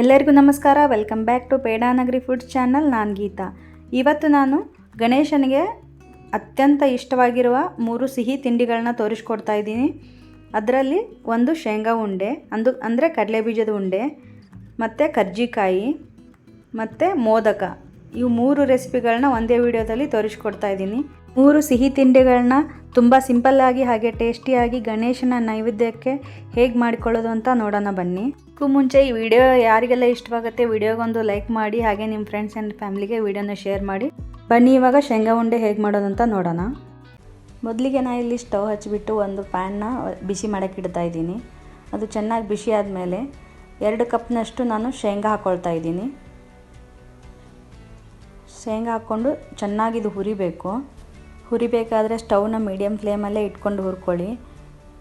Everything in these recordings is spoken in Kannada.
ಎಲ್ಲರಿಗೂ ನಮಸ್ಕಾರ. Welcome back to Pedanagari foods channel ನಾನು ಗೀತಾ. ಇವತ್ತು ನಾನು ಗಣೇಶನಿಗೆ ಅತ್ಯಂತ ಇಷ್ಟವಾಗಿರುವ ಮೂರು ಸಿಹಿ ತಿಂಡಿಗಳನ್ನ ತೋರಿಸ್ಕೊಡ್ತಾ ಇದ್ದೀನಿ. ಅದರಲ್ಲಿ ಒಂದು ಶೇಂಗಾ ಉಂಡೆ, ಅಂದು ಅಂದರೆ ಕಡಲೆ ಬೀಜದ ಉಂಡೆ, ಮತ್ತು ಕರ್ಜಿಕಾಯಿ, ಮತ್ತು ಮೋದಕ. ಇವು ಮೂರು ರೆಸಿಪಿಗಳನ್ನ ಒಂದೇ ವಿಡಿಯೋದಲ್ಲಿ ತೋರಿಸ್ಕೊಡ್ತಾ ಇದ್ದೀನಿ. ಮೂರು ಸಿಹಿ ತಿಂಡಿಗಳನ್ನ ತುಂಬ ಸಿಂಪಲ್ಲಾಗಿ ಹಾಗೆ ಟೇಸ್ಟಿಯಾಗಿ ಗಣೇಶನ ನೈವೇದ್ಯಕ್ಕೆ ಹೇಗೆ ಮಾಡಿಕೊಳ್ಳೋದು ಅಂತ ನೋಡೋಣ ಬನ್ನಿ. ಅದಕ್ಕೂ ಮುಂಚೆ ಈ ವಿಡಿಯೋ ಯಾರಿಗೆಲ್ಲ ಇಷ್ಟವಾಗುತ್ತೆ ವಿಡಿಯೋಗೊಂದು ಲೈಕ್ ಮಾಡಿ, ಹಾಗೆ ನಿಮ್ಮ ಫ್ರೆಂಡ್ಸ್ ಆ್ಯಂಡ್ ಫ್ಯಾಮಿಲಿಗೆ ವಿಡಿಯೋನ ಶೇರ್ ಮಾಡಿ. ಬನ್ನಿ ಇವಾಗ ಶೇಂಗಾ ಉಂಡೆ ಹೇಗೆ ಮಾಡೋದು ಅಂತ ನೋಡೋಣ. ಮೊದಲಿಗೆ ನಾನು ಇಲ್ಲಿ ಸ್ಟವ್ ಹಚ್ಚಿಬಿಟ್ಟು ಒಂದು ಪ್ಯಾನ್ನ ಬಿಸಿ ಮಾಡೋಕ್ಕೆ ಇಡ್ತಾ ಇದ್ದೀನಿ. ಅದು ಚೆನ್ನಾಗಿ ಬಿಸಿ ಆದಮೇಲೆ ಎರಡು ಕಪ್ನಷ್ಟು ನಾನು ಶೇಂಗಾ ಹಾಕ್ಕೊಳ್ತಾ ಇದ್ದೀನಿ. ಶೇಂಗಾ ಹಾಕ್ಕೊಂಡು ಚೆನ್ನಾಗಿ ಇದು ಹುರಿಬೇಕು. ಹುರಿಬೇಕಾದ್ರೆ ಸ್ಟವ್ನ ಮೀಡಿಯಮ್ ಫ್ಲೇಮಲ್ಲೇ ಇಟ್ಕೊಂಡು ಹುರ್ಕೊಳ್ಳಿ.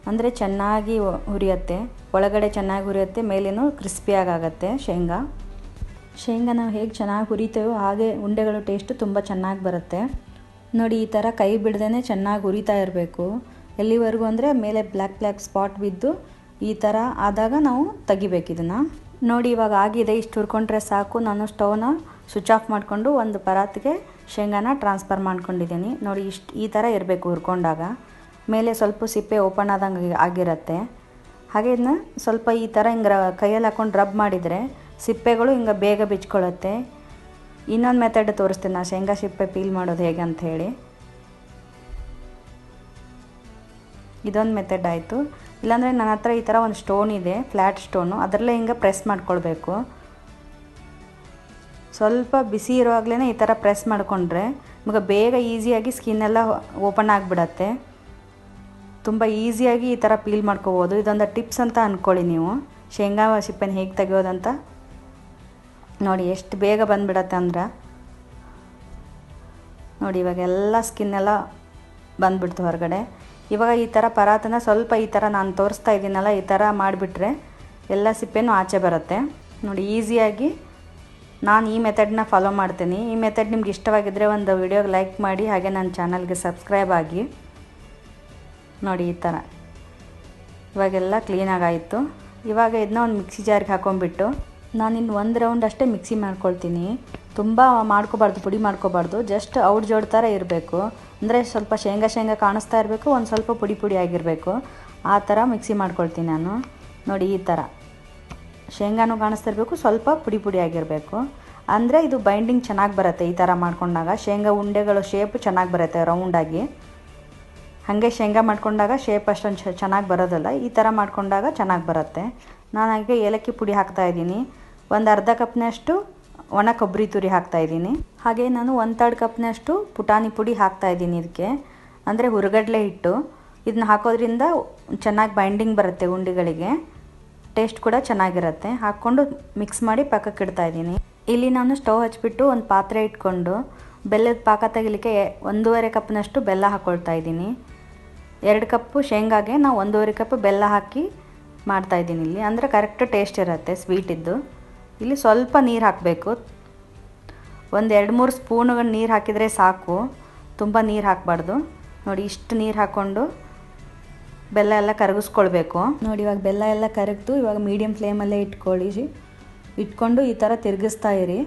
ಅಂದರೆ ಚೆನ್ನಾಗಿ ಹುರಿಯತ್ತೆ. ಒಳಗಡೆ ಚೆನ್ನಾಗಿ ಹುರಿಯುತ್ತೆ, ಮೇಲೇನು ಕ್ರಿಸ್ಪಿಯಾಗತ್ತೆ ಶೇಂಗಾ. ಶೇಂಗಾ ನಾವು ಹೇಗೆ ಚೆನ್ನಾಗಿ ಹುರಿತೇವೋ ಹಾಗೆ ಉಂಡೆಗಳು ಟೇಸ್ಟು ತುಂಬ ಚೆನ್ನಾಗಿ ಬರುತ್ತೆ. ನೋಡಿ, ಈ ಥರ ಕೈ ಬಿಡ್ದೇ ಚೆನ್ನಾಗಿ ಹುರಿತಾ ಇರಬೇಕು. ಎಲ್ಲಿವರೆಗೂ ಅಂದರೆ ಮೇಲೆ ಬ್ಲ್ಯಾಕ್ ಬ್ಲ್ಯಾಕ್ ಸ್ಪಾಟ್ ಬಿದ್ದು ಈ ಥರ ಆದಾಗ ನಾವು ತೆಗಿಬೇಕು ಇದನ್ನು. ನೋಡಿ, ಇವಾಗ ಆಗಿದೆ, ಇಷ್ಟು ಹುರ್ಕೊಂಡ್ರೆ ಸಾಕು. ನಾನು ಸ್ಟವ್ನ ಸ್ವಿಚ್ ಆಫ್ ಮಾಡಿಕೊಂಡು ಒಂದು ಪರಾತಿಗೆ ಶೇಂಗಾನ ಟ್ರಾನ್ಸ್ಫರ್ ಮಾಡ್ಕೊಂಡಿದ್ದೀನಿ. ನೋಡಿ ಇಷ್ಟು ಈ ಥರ ಇರಬೇಕು ಹುರ್ಕೊಂಡಾಗ. ಮೇಲೆ ಸ್ವಲ್ಪ ಸಿಪ್ಪೆ ಓಪನ್ ಆದಂಗೆ ಆಗಿರುತ್ತೆ. ಹಾಗೆ ಇದನ್ನ ಸ್ವಲ್ಪ ಈ ಥರ ಹಿಂಗೆ ಕೈಯಲ್ಲಿ ಹಾಕೊಂಡು ರಬ್ ಮಾಡಿದರೆ ಸಿಪ್ಪೆಗಳು ಹಿಂಗೆ ಬೇಗ ಬಿಚ್ಕೊಳ್ಳುತ್ತೆ ಇನ್ನೊಂದು ಮೆಥಡ್ ತೋರಿಸ್ತೀನಿ ನಾನು ಶೇಂಗಾ ಸಿಪ್ಪೆ ಪೀಲ್ ಮಾಡೋದು ಹೇಗೆ ಅಂತ ಹೇಳಿ. ಇದೊಂದು ಮೆಥಡ್ ಆಯಿತು. ಇಲ್ಲಾಂದರೆ ನನ್ನ ಹತ್ರ ಈ ಥರ ಒಂದು ಸ್ಟೋನ್ ಇದೆ ಫ್ಲ್ಯಾಟ್ ಸ್ಟೋನು ಅದರಲ್ಲೇ ಹಿಂಗೆ ಪ್ರೆಸ್ ಮಾಡ್ಕೊಳ್ಬೇಕು. ಸ್ವಲ್ಪ ಬಿಸಿ ಇರುವಾಗಲೇ ಈ ಥರ ಪ್ರೆಸ್ ಮಾಡಿಕೊಂಡ್ರೆ ನಿಮಗೆ ಬೇಗ ಈಸಿಯಾಗಿ ಸ್ಕಿನ್ನೆಲ್ಲ ಓಪನ್ ಆಗಿಬಿಡತ್ತೆ. ತುಂಬ ಈಸಿಯಾಗಿ ಈ ಥರ ಪೀಲ್ ಮಾಡ್ಕೋಬೋದು. ಇದೊಂದು ಟಿಪ್ಸ್ ಅಂತ ಅಂದ್ಕೊಳ್ಳಿ ನೀವು. ಶೇಂಗಾ ಸಿಪ್ಪೆನ ಹೇಗೆ ತೆಗೆಯೋದಂತ. ನೋಡಿ, ಎಷ್ಟು ಬೇಗ ಬಂದುಬಿಡತ್ತೆ ಅಂದ್ರೆ. ನೋಡಿ ಇವಾಗ ಎಲ್ಲ ಸ್ಕಿನ್ನೆಲ್ಲ ಬಂದುಬಿಡ್ತು ಹೊರಗಡೆ. ಇವಾಗ ಈ ಥರ ಪರಾತನ ಸ್ವಲ್ಪ ಈ ಥರ ನಾನು ತೋರಿಸ್ತಾ ಇದ್ದೀನಲ್ಲ, ಈ ಥರ ಮಾಡಿಬಿಟ್ರೆ ಎಲ್ಲ ಸಿಪ್ಪೆನೂ ಆಚೆ ಬರುತ್ತೆ. ನೋಡಿ, ಈಸಿಯಾಗಿ ನಾನು ಈ ಮೆಥಡ್ನ ಫಾಲೋ ಮಾಡ್ತೀನಿ. ಈ ಮೆಥಡ್ ನಿಮ್ಗೆ ಇಷ್ಟವಾಗಿದ್ದರೆ ಒಂದು ವಿಡಿಯೋಗೆ ಲೈಕ್ ಮಾಡಿ, ಹಾಗೆ ನನ್ನ ಚಾನಲ್ಗೆ ಸಬ್ಸ್ಕ್ರೈಬ್ ಆಗಿ. ನೋಡಿ, ಈ ಥರ ಇವಾಗೆಲ್ಲ ಕ್ಲೀನಾಗಾಯಿತು ಇವಾಗ ಇದನ್ನ ಒಂದು ಮಿಕ್ಸಿ ಜಾರಿಗೆ ಹಾಕೊಂಡ್ಬಿಟ್ಟು ಇನ್ನು ಒಂದು ರೌಂಡ್ ಅಷ್ಟೇ ಮಿಕ್ಸಿ ಮಾಡ್ಕೊಳ್ತೀನಿ. ತುಂಬ ಮಾಡ್ಕೋಬಾರ್ದು, ಪುಡಿ ಮಾಡ್ಕೋಬಾರ್ದು. ಜಸ್ಟ್ ಔಟ್ ಜೋಡ್ ಥರ ಇರಬೇಕು. ಅಂದರೆ ಸ್ವಲ್ಪ ಶೇಂಗಾ ಶೇಂಗಾ ಕಾಣಿಸ್ತಾ ಇರಬೇಕು, ಒಂದು ಸ್ವಲ್ಪ ಪುಡಿ ಪುಡಿ ಆಗಿರಬೇಕು. ಆ ಥರ ಮಿಕ್ಸಿ ಮಾಡ್ಕೊಳ್ತೀನಿ ನಾನು. ನೋಡಿ, ಈ ಥರ ಶೇಂಗಾನು ಕಾಣಿಸ್ತಿರ್ಬೇಕು, ಸ್ವಲ್ಪ ಪುಡಿ ಪುಡಿ ಆಗಿರಬೇಕು. ಅಂದರೆ ಇದು ಬೈಂಡಿಂಗ್ ಚೆನ್ನಾಗಿ ಬರುತ್ತೆ ಈ ಥರ ಮಾಡ್ಕೊಂಡಾಗ. ಶೇಂಗಾ ಉಂಡೆಗಳು ಶೇಪ್ ಚೆನ್ನಾಗಿ ಬರುತ್ತೆ ರೌಂಡಾಗಿ ಹಾಗೆ ಶೇಂಗಾ ಮಾಡ್ಕೊಂಡಾಗ ಶೇಪ್ ಅಷ್ಟೊಂದು ಚೆನ್ನಾಗಿ ಬರೋದಲ್ಲ. ಈ ಥರ ಮಾಡ್ಕೊಂಡಾಗ ಚೆನ್ನಾಗಿ ಬರುತ್ತೆ. ನಾನು ಹಾಗೆ ಏಲಕ್ಕಿ ಪುಡಿ ಹಾಕ್ತಾಯಿದ್ದೀನಿ ಒಂದು ಅರ್ಧ ಕಪ್ನಷ್ಟು ಒಣ ಕೊಬ್ಬರಿ ತುರಿ ಹಾಕ್ತಾಯಿದ್ದೀನಿ ಹಾಗೆ ನಾನು ಒಂದು ತರ್ಡ್ ಕಪ್ನಷ್ಟು ಪುಟಾಣಿ ಪುಡಿ ಹಾಕ್ತಾಯಿದ್ದೀನಿ ಇದಕ್ಕೆ ಅಂದರೆ ಹುರಗಡ್ಲೆ ಹಿಟ್ಟು. ಇದನ್ನ ಹಾಕೋದ್ರಿಂದ ಚೆನ್ನಾಗಿ ಬೈಂಡಿಂಗ್ ಬರುತ್ತೆ ಉಂಡೆಗಳಿಗೆ. ಟೇಸ್ಟ್ ಕೂಡ ಚೆನ್ನಾಗಿರುತ್ತೆ. ಹಾಕ್ಕೊಂಡು ಮಿಕ್ಸ್ ಮಾಡಿ ಪಕ್ಕಕ್ಕೆ ಇಡ್ತಾಯಿದ್ದೀನಿ ಇಲ್ಲಿ ನಾನು ಸ್ಟವ್ ಹಚ್ಚಿಬಿಟ್ಟು ಒಂದು ಪಾತ್ರೆ ಇಟ್ಕೊಂಡು ಬೆಲ್ಲದ ಪಾಕ ತೆಗಿಲಿಕ್ಕೆ ಒಂದೂವರೆ ಕಪ್ನಷ್ಟು ಬೆಲ್ಲ ಹಾಕ್ಕೊಳ್ತಾ ಇದ್ದೀನಿ. ಎರಡು ಕಪ್ಪು ಶೇಂಗಾಗೆ ನಾವು ಒಂದೂವರೆ ಕಪ್ ಬೆಲ್ಲ ಹಾಕಿ ಮಾಡ್ತಾಯಿದ್ದೀನಿ ಇಲ್ಲಿ. ಅಂದರೆ ಕರೆಕ್ಟ್ ಟೇಸ್ಟ್ ಇರುತ್ತೆ ಸ್ವೀಟಿದ್ದು ಇಲ್ಲಿ ಸ್ವಲ್ಪ ನೀರು ಹಾಕಬೇಕು. ಒಂದು ಎರಡು ಮೂರು ಸ್ಪೂನುಗಳು ನೀರು ಹಾಕಿದರೆ ಸಾಕು. ತುಂಬ ನೀರು ಹಾಕಬಾರ್ದು. ನೋಡಿ ಇಷ್ಟು ನೀರು ಹಾಕ್ಕೊಂಡು ಬೆಲ್ಲ ಎಲ್ಲ ಕರಗಿಸ್ಕೊಳ್ಬೇಕು. ನೋಡಿ, ಇವಾಗ ಬೆಲ್ಲ ಎಲ್ಲ ಕರಗ್ತು ಇವಾಗ ಮೀಡಿಯಮ್ ಫ್ಲೇಮಲ್ಲೇ ಇಟ್ಕೊಳ್ಳಿ ಇಟ್ಕೊಂಡು ಈ ಥರ ತಿರುಗಿಸ್ತಾ ಇರಿ.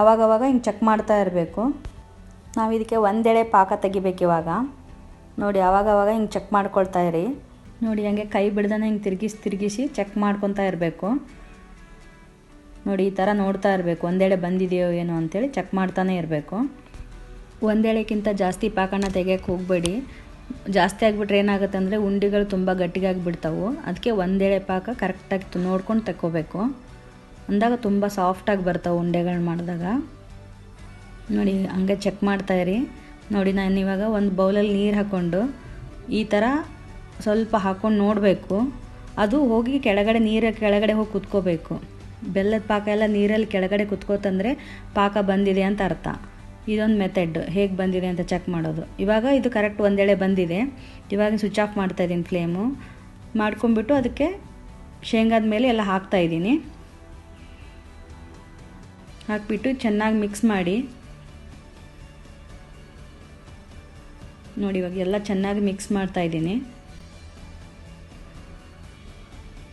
ಆವಾಗವಾಗ ಹಿಂಗೆ ಚೆಕ್ ಮಾಡ್ತಾ ಇರಬೇಕು. ನಾವು ಇದಕ್ಕೆ ಒಂದೆಳೆ ಪಾಕ ತೆಗಿಬೇಕು ಇವಾಗ. ನೋಡಿ ಆವಾಗವಾಗ ಹಿಂಗೆ ಚೆಕ್ ಮಾಡ್ಕೊಳ್ತಾ ಇರಿ. ನೋಡಿ, ಹಂಗೆ ಕೈ ಬಿಡ್ದಾನೆ ಹಿಂಗೆ ತಿರುಗಿಸಿ ತಿರುಗಿಸಿ ಚೆಕ್ ಮಾಡ್ಕೊತಾ ಇರಬೇಕು. ನೋಡಿ, ಈ ಥರ ನೋಡ್ತಾ ಇರಬೇಕು. ಒಂದೆಡೆ ಬಂದಿದೆಯೋ ಏನೋ ಅಂತೇಳಿ ಚೆಕ್ ಮಾಡ್ತಾನೆ ಇರಬೇಕು. ಒಂದೆಳೆಕ್ಕಿಂತ ಜಾಸ್ತಿ ಪಾಕನ ತೆಗಿಯೋಕ್ಕೆ ಹೋಗಬೇಡಿ. ಜಾಸ್ತಿ ಆಗಿಬಿಟ್ರೆ ಏನಾಗುತ್ತೆ ಅಂದರೆ ಉಂಡೆಗಳು ತುಂಬ ಗಟ್ಟಿಗಾಗಿ ಬಿಡ್ತಾವೆ ಅದಕ್ಕೆ ಒಂದೆಳೆ ಪಾಕ ಕರೆಕ್ಟಾಗಿ ನೋಡ್ಕೊಂಡು ತಕ್ಕೋಬೇಕು. ಅಂದಾಗ ತುಂಬ ಸಾಫ್ಟಾಗಿ ಬರ್ತಾವೆ ಉಂಡೆಗಳು ಮಾಡಿದಾಗ. ನೋಡಿ, ಹಂಗೆ ಚೆಕ್ ಮಾಡ್ತಾಯಿರಿ ನೋಡಿ, ನಾನು ಇವಾಗ ಒಂದು ಬೌಲಲ್ಲಿ ನೀರು ಹಾಕ್ಕೊಂಡು ಈ ಥರ ಸ್ವಲ್ಪ ಹಾಕ್ಕೊಂಡು ನೋಡಬೇಕು. ಅದು ಹೋಗಿ ಕೆಳಗಡೆ ನೀರ ಕೆಳಗಡೆ ಹೋಗಿ ಕುತ್ಕೋಬೇಕು. ಬೆಲ್ಲದ ಪಾಕ ಎಲ್ಲ ನೀರಲ್ಲಿ ಕೆಳಗಡೆ ಕುತ್ಕೋತಂದರೆ ಪಾಕ ಬಂದಿದೆ ಅಂತ ಅರ್ಥ. ಇದೊಂದು ಮೆಥಡ್ ಹೇಗೆ ಬಂದಿದೆ ಅಂತ ಚೆಕ್ ಮಾಡೋದು. ಇವಾಗ ಇದು ಕರೆಕ್ಟ್ ಒಂದೇಳೆ ಬಂದಿದೆ. ಇವಾಗ ಸ್ವಿಚ್ ಆಫ್ ಮಾಡ್ತಾ ಇದ್ದೀನಿ ಫ್ಲೇಮು ಮಾಡ್ಕೊಂಬಿಟ್ಟು ಅದಕ್ಕೆ ಶೇಂಗಾದ ಮೇಲೆ ಎಲ್ಲ ಹಾಕ್ತಾಯಿದ್ದೀನಿ ಹಾಕ್ಬಿಟ್ಟು ಚೆನ್ನಾಗಿ ಮಿಕ್ಸ್ ಮಾಡಿ. ನೋಡಿ ಇವಾಗ ಎಲ್ಲ ಚೆನ್ನಾಗಿ ಮಿಕ್ಸ್ ಮಾಡ್ತಾಯಿದ್ದೀನಿ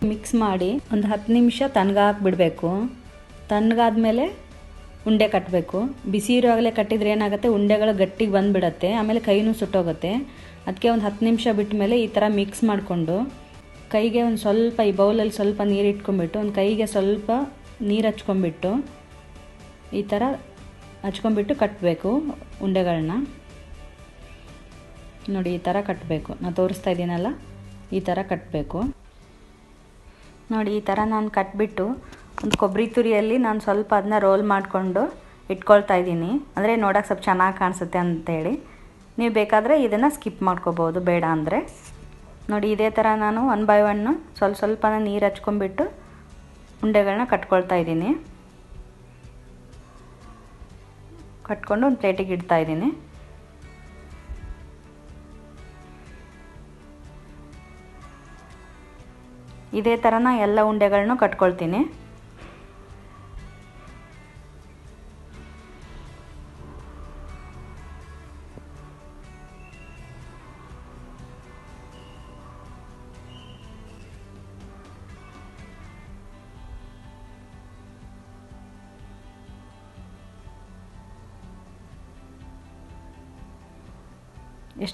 ಮಿಕ್ಸ್ ಮಾಡಿ ಒಂದು ಹತ್ತು ನಿಮಿಷ ತಣ್ಣಗಾಕ್ಬಿಡಬೇಕು ತಣ್ಣಗಾದ್ಮೇಲೆ ಉಂಡೆ ಕಟ್ಟಬೇಕು ಬಿಸಿ ಇರುವಾಗಲೇ ಕಟ್ಟಿದ್ರೆ ಏನಾಗುತ್ತೆ? ಉಂಡೆಗಳು ಗಟ್ಟಿಗೆ ಬಂದುಬಿಡತ್ತೆ. ಆಮೇಲೆ ಕೈನೂ ಸುಟ್ಟೋಗುತ್ತೆ. ಅದಕ್ಕೆ ಒಂದು ಹತ್ತು ನಿಮಿಷ ಬಿಟ್ಟ ಮೇಲೆ ಈ ಥರ ಮಿಕ್ಸ್ ಮಾಡಿಕೊಂಡು ಕೈಗೆ ಒಂದು ಸ್ವಲ್ಪ, ಈ ಬೌಲಲ್ಲಿ ಸ್ವಲ್ಪ ನೀರು ಇಟ್ಕೊಂಡ್ಬಿಟ್ಟು, ಒಂದು ಕೈಗೆ ಸ್ವಲ್ಪ ನೀರು ಹಚ್ಕೊಂಬಿಟ್ಟು ಈ ಥರ ಹಚ್ಕೊಂಬಿಟ್ಟು ಕಟ್ಟಬೇಕು ಉಂಡೆಗಳನ್ನ ನೋಡಿ, ಈ ಥರ ಕಟ್ಟಬೇಕು ನಾನು ತೋರಿಸ್ತಾ ಇದ್ದೀನಲ್ಲ? ಈ ಥರ ಕಟ್ಟಬೇಕು ನೋಡಿ, ಈ ಥರ ನಾನು ಕಟ್ಬಿಟ್ಟು ಒಂದು ಕೊಬ್ಬರಿ ತುರಿಯಲ್ಲಿ ನಾನು ಸ್ವಲ್ಪ ಅದನ್ನ ರೋಲ್ ಮಾಡಿಕೊಂಡು ಇಟ್ಕೊಳ್ತಾ ಇದ್ದೀನಿ. ಅಂದರೆ ನೋಡೋಕೆ ಸ್ವಲ್ಪ ಚೆನ್ನಾಗಿ ಕಾಣಿಸುತ್ತೆ ಅಂತೇಳಿ ನೀವು ಬೇಕಾದರೆ ಇದನ್ನು ಸ್ಕಿಪ್ ಮಾಡ್ಕೋಬೋದು, ಬೇಡ ಅಂದರೆ. ನೋಡಿ, ಇದೇ ಥರ ನಾನು ಒನ್ ಬೈ ಒನ್ನು ಸ್ವಲ್ಪ ಸ್ವಲ್ಪ ನೀರು ಹಚ್ಕೊಂಡ್ಬಿಟ್ಟು ಉಂಡೆಗಳನ್ನ ಕಟ್ಕೊಳ್ತಾ ಇದ್ದೀನಿ. ಕಟ್ಕೊಂಡು ಒಂದು ಪ್ಲೇಟಿಗೆ ಇಡ್ತಾ ಇದ್ದೀನಿ. ಇದೇ ಥರನ ಎಲ್ಲ ಉಂಡೆಗಳನ್ನೂ ಕಟ್ಕೊಳ್ತೀನಿ.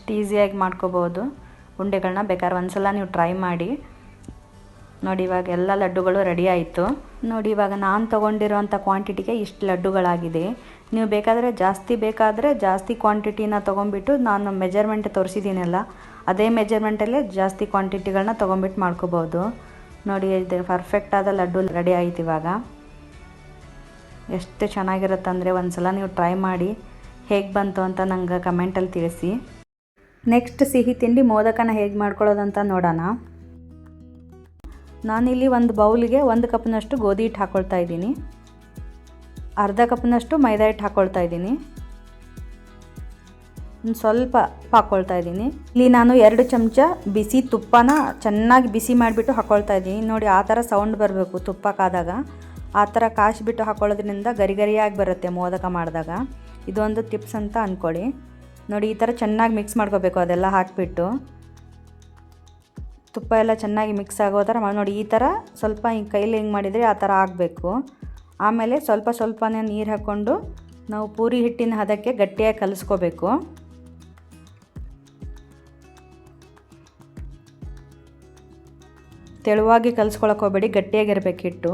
ಎಷ್ಟು ಈಸಿಯಾಗಿ ಮಾಡ್ಕೋಬೋದು. ಉಂಡೆಗಳನ್ನ ಬೇಕಾದ್ರೆ ಒಂದ್ಸಲ ನೀವು ಟ್ರೈ ಮಾಡಿ. ನೋಡಿ ಇವಾಗ ಎಲ್ಲ ಲಡ್ಡುಗಳು ರೆಡಿ ಆಯಿತು. ನೋಡಿ ಇವಾಗ ನಾನು ತೊಗೊಂಡಿರೋಂಥ ಕ್ವಾಂಟಿಟಿಗೆ ಇಷ್ಟು ಲಡ್ಡುಗಳಾಗಿದೆ. ನೀವು ಬೇಕಾದರೆ ಜಾಸ್ತಿ ಬೇಕಾದರೆ ಜಾಸ್ತಿ ಕ್ವಾಂಟಿಟಿನ ತೊಗೊಂಬಿಟ್ಟು ನಾನು ಮೆಜರ್ಮೆಂಟ್ ತೋರಿಸಿದ್ದೀನಲ್ಲ, ಅದೇ ಮೆಜರ್ಮೆಂಟಲ್ಲೇ ಜಾಸ್ತಿ ಕ್ವಾಂಟಿಟಿಗಳನ್ನ ತೊಗೊಂಬಿಟ್ಟು ಮಾಡ್ಕೋಬೋದು. ನೋಡಿ ಇದು ಪರ್ಫೆಕ್ಟಾದ ಲಡ್ಡು ರೆಡಿ ಆಯ್ತು ಇವಾಗ. ಎಷ್ಟು ಚೆನ್ನಾಗಿರುತ್ತೆ ಅಂದರೆ ಒಂದು ಸಲ ನೀವು ಟ್ರೈ ಮಾಡಿ. ಹೇಗೆ ಬಂತು ಅಂತ ನಂಗೆ ಕಮೆಂಟಲ್ಲಿ ತಿಳಿಸಿ. ನೆಕ್ಸ್ಟ್ ಸಿಹಿ ತಿಂಡಿ ಮೋದಕನ ಹೇಗೆ ಮಾಡ್ಕೊಳ್ಳೋದಂತ ನೋಡೋಣ. ನಾನಿಲ್ಲಿ ಒಂದು ಬೌಲಿಗೆ ಒಂದು ಕಪ್ನಷ್ಟು ಗೋಧಿ ಹಿಟ್ಟು ಹಾಕ್ಕೊಳ್ತಾ ಇದ್ದೀನಿ. ಅರ್ಧ ಕಪ್ನಷ್ಟು ಮೈದಾ ಹಿಟ್ಟು ಹಾಕ್ಕೊಳ್ತಾ ಇದ್ದೀನಿ. ಒಂದು ಸ್ವಲ್ಪ ಹಾಕ್ಕೊಳ್ತಾ ಇದ್ದೀನಿ. ಇಲ್ಲಿ ನಾನು ಎರಡು ಚಮಚ ಬಿಸಿ ತುಪ್ಪನ ಚೆನ್ನಾಗಿ ಬಿಸಿ ಮಾಡಿಬಿಟ್ಟು ಹಾಕ್ಕೊಳ್ತಾ ಇದ್ದೀನಿ. ನೋಡಿ ಆ ಥರ ಸೌಂಡ್ ಬರಬೇಕು ತುಪ್ಪ ಕಾದಾಗ ಆ ಥರ ಕಾಯಿಸ್ಬಿಟ್ಟು ಹಾಕ್ಕೊಳ್ಳೋದ್ರಿಂದ ಗರಿಗರಿಯಾಗಿ ಬರುತ್ತೆ ಮೋದಕ ಮಾಡಿದಾಗ. ಇದೊಂದು ಟಿಪ್ಸ್ ಅಂತ ಅಂದ್ಕೊಳ್ಳಿ ನೋಡಿ, ಈ ಥರ ಚೆನ್ನಾಗಿ ಮಿಕ್ಸ್ ಮಾಡ್ಕೋಬೇಕು, ಅದೆಲ್ಲ ಹಾಕಿಬಿಟ್ಟು. ತುಪ್ಪ ಎಲ್ಲ ಚೆನ್ನಾಗಿ ಮಿಕ್ಸ್ ಆಗೋ ಥರ ನೋಡಿ, ಈ ಥರ ಸ್ವಲ್ಪ ಹಿಂಗೆ ಕೈಲಿ ಹಿಂಗೆ ಮಾಡಿದರೆ ಆ ಥರ ಆಗಬೇಕು. ಆಮೇಲೆ ಸ್ವಲ್ಪ ಸ್ವಲ್ಪನೇ ನೀರು ಹಾಕ್ಕೊಂಡು ನಾವು ಪೂರಿ ಹಿಟ್ಟಿನ ಹದಕ್ಕೆ ಗಟ್ಟಿಯಾಗಿ ಕಲಿಸ್ಕೋಬೇಕು. ತೆಳುವಾಗಿ ಕಲಿಸ್ಕೊಳಕ್ಕೆ ಹೋಗಬೇಡಿ, ಗಟ್ಟಿಯಾಗಿರ್ಬೇಕು ಹಿಟ್ಟು.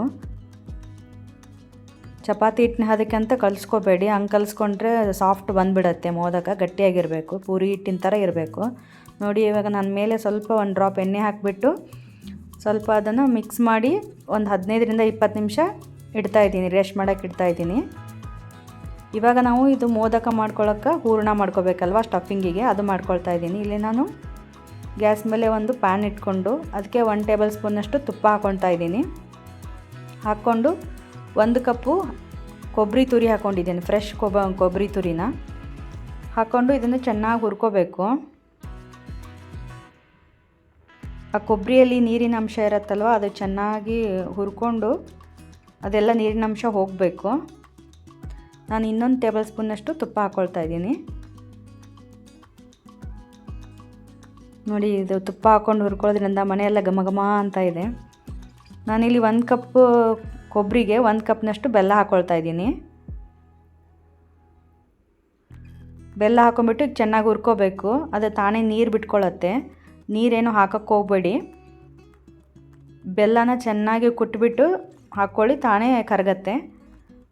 ಚಪಾತಿ ಹಿಟ್ಟನ್ನ ಅದಕ್ಕೆ ಅಂತ ಕಲಿಸ್ಕೋಬೇಡಿ. ಹಂಗೆ ಕಲಿಸ್ಕೊಂಡ್ರೆ ಸಾಫ್ಟ್ ಬಂದುಬಿಡತ್ತೆ, ಮೋದಕ. ಗಟ್ಟಿಯಾಗಿರಬೇಕು. ಪೂರಿ ಹಿಟ್ಟಿನ ಥರ ಇರಬೇಕು. ನೋಡಿ, ಇವಾಗ ನಾನು ಮೇಲೆ ಸ್ವಲ್ಪ ಒಂದು ಡ್ರಾಪ್ ಎಣ್ಣೆ ಹಾಕಿಬಿಟ್ಟು ಸ್ವಲ್ಪ ಅದನ್ನು ಮಿಕ್ಸ್ ಮಾಡಿ ಒಂದು ಹದಿನೈದರಿಂದ ಇಪ್ಪತ್ತು ನಿಮಿಷ ಇಡ್ತಾಯಿದ್ದೀನಿ ರೆಸ್ಟ್ ಮಾಡೋಕ್ಕೆ ಇಡ್ತಾಯಿದ್ದೀನಿ ಇವಾಗ ನಾವು ಇದು ಮೋದಕ ಮಾಡ್ಕೊಳ್ಳೋಕೆ ಹೂರಣ ಮಾಡ್ಕೋಬೇಕಲ್ವ ಸ್ಟಫಿಂಗಿಗೆ ಅದು ಮಾಡ್ಕೊಳ್ತಾ ಇದ್ದೀನಿ. ಇಲ್ಲಿ ನಾನು ಗ್ಯಾಸ್ ಮೇಲೆ ಒಂದು ಪ್ಯಾನ್ ಇಟ್ಕೊಂಡು ಅದಕ್ಕೆ ಒನ್ ಟೇಬಲ್ ಸ್ಪೂನಷ್ಟು ತುಪ್ಪ ಹಾಕ್ಕೊಳ್ತಾ ಇದ್ದೀನಿ. ಹಾಕ್ಕೊಂಡು ಒಂದು ಕಪ್ಪು ಕೊಬ್ಬರಿ ತುರಿ ಹಾಕ್ಕೊಂಡಿದ್ದೀನಿ ಫ್ರೆಶ್ ಕೊಬ್ಬ, ಕೊಬ್ಬರಿ ತುರಿನ. ಹಾಕ್ಕೊಂಡು ಇದನ್ನು ಚೆನ್ನಾಗಿ ಹುರ್ಕೋಬೇಕು. ಆ ಕೊಬ್ಬರಿಯಲ್ಲಿ ನೀರಿನ ಅಂಶ ಇರುತ್ತಲ್ವ, ಅದು ಚೆನ್ನಾಗಿ ಹುರ್ಕೊಂಡು ಅದೆಲ್ಲ ನೀರಿನ ಅಂಶ ಹೋಗಬೇಕು. ನಾನು ಇನ್ನೊಂದು ಟೇಬಲ್ ಸ್ಪೂನಷ್ಟು ತುಪ್ಪ ಹಾಕ್ಕೊಳ್ತಾ ಇದ್ದೀನಿ. ನೋಡಿ, ಇದು ತುಪ್ಪ ಹಾಕ್ಕೊಂಡು ಹುರ್ಕೊಳ್ಳೋದ್ರಿಂದ ಮನೆಯೆಲ್ಲ ಘಮ ಘಮ ಅಂತ ಇದೆ. ನಾನಿಲ್ಲಿ ಒಂದು ಕಪ್ ಕೊಬ್ಬರಿಗೆ ಒಂದು ಕಪ್ನಷ್ಟು ಬೆಲ್ಲ ಹಾಕ್ಕೊಳ್ತಾ ಇದ್ದೀನಿ. ಬೆಲ್ಲ ಹಾಕೊಂಡ್ಬಿಟ್ಟು ಚೆನ್ನಾಗಿ ಹುರ್ಕೋಬೇಕು. ಅದು ತಾನೇ ನೀರು ಬಿಟ್ಕೊಳ್ಳುತ್ತೆ ನೀರೇನು ಹಾಕಕ್ಕೆ ಹೋಗ್ಬೇಡಿ. ಬೆಲ್ಲನ ಚೆನ್ನಾಗಿ ಕುಟ್ಬಿಟ್ಟು ಹಾಕ್ಕೊಳ್ಳಿ ತಾನೇ ಕರಗತ್ತೆ.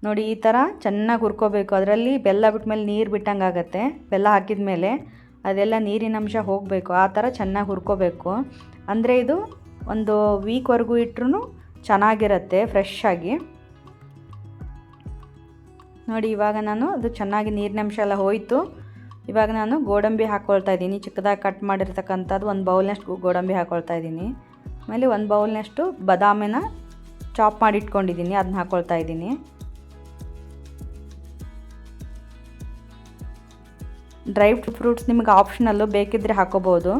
ನೋಡಿ, ಈ ಥರ ಚೆನ್ನಾಗಿ ಹುರ್ಕೋಬೇಕು. ಅದರಲ್ಲಿ ಬೆಲ್ಲ ಬಿಟ್ಮೇಲೆ ನೀರು ಬಿಟ್ಟಂಗೆ ಆಗುತ್ತೆ. ಬೆಲ್ಲ ಹಾಕಿದ ಮೇಲೆ ಅದೆಲ್ಲ ನೀರಿನ ಅಂಶ ಹೋಗಬೇಕು. ಆ ಥರ ಚೆನ್ನಾಗಿ ಹುರ್ಕೋಬೇಕು. ಅಂದರೆ ಇದು ಒಂದು ವೀಕ್ವರೆಗೂ ಇಟ್ಟರು ಚೆನ್ನಾಗಿರುತ್ತೆ ಫ್ರೆಶ್ ಆಗಿ. ನೋಡಿ, ಇವಾಗ ನಾನು ಅದು ಚೆನ್ನಾಗಿ ನೀರಿನಂಶ ಎಲ್ಲ ಹೋಯಿತು. ಇವಾಗ ನಾನು ಗೋಡಂಬಿ ಹಾಕ್ಕೊಳ್ತಾ ಇದ್ದೀನಿ. ಚಿಕ್ಕದಾಗಿ ಕಟ್ ಮಾಡಿರ್ತಕ್ಕಂಥದ್ದು ಒಂದು ಬೌಲ್ನಷ್ಟು ಗೋಡಂಬಿ ಹಾಕ್ಕೊಳ್ತಾ ಇದ್ದೀನಿ. ಆಮೇಲೆ ಒಂದು ಬೌಲ್ನಷ್ಟು ಬದಾಮಿನ ಚಾಪ್ ಮಾಡಿ ಇಟ್ಕೊಂಡಿದ್ದೀನಿ ಅದನ್ನ ಹಾಕ್ಕೊಳ್ತಾ ಇದ್ದೀನಿ. ಡ್ರೈ ಫ್ರೂಟ್ಸ್ ನಿಮಗೆ ಆಪ್ಷನಲ್ಲು ಬೇಕಿದ್ದರೆ ಹಾಕೋಬೋದು.